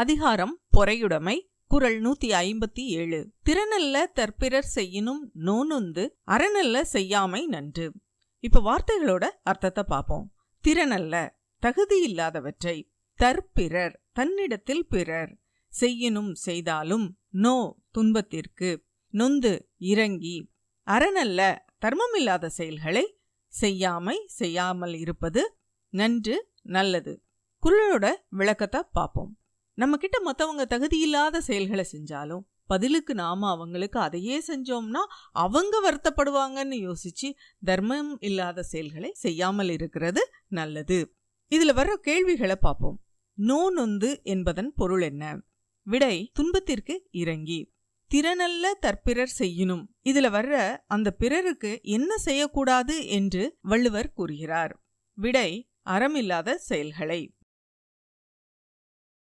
அதிகாரம் பொறையுடைமை குரல் நூத்தி ஐம்பத்தி ஏழு திறனல்ல தற்பிறர் செய்யினும் நோனுந்து அறநல்ல செய்யாமை நன்று. இப்ப வார்த்தைகளோட அர்த்தத்தை பார்ப்போம் திறனல்ல தகுதி இல்லாதவற்றை தற்பிறர் தன்னிடத்தில் பிறர். செய்யினும் செய்தாலும் நோ துன்பத்திற்கு. நொந்து இறங்கி. அறனல்ல தர்மமில்லாத செயல்களை. செய்யாமை செய்யாமல் இருப்பது நன்று நல்லது. குரலோட விளக்கத்தை பார்ப்போம் நம்ம கிட்ட மத்தவங்க தகுதியில்லாத செயல்களை செஞ்சாலும் பதிலுக்கு நாம அவங்களுக்கு அதையே செஞ்சோம்னா அவங்க வருத்தப்படுவாங்கன்னு யோசிச்சு தர்மம் இல்லாத செயல்களை செய்யாமல் இருக்கிறது நல்லது. இதுல வர்ற கேள்விகளை பார்ப்போம். நோ நொந்து என்பதன் பொருள் என்ன? விடை துன்பத்திற்கு இறங்கி. திறனல்ல தற்பிறர் செய்யணும் இதுல வர்ற அந்த பிறருக்கு என்ன செய்யக்கூடாது என்று வள்ளுவர் கூறுகிறார். விடை அறமில்லாத செயல்களை.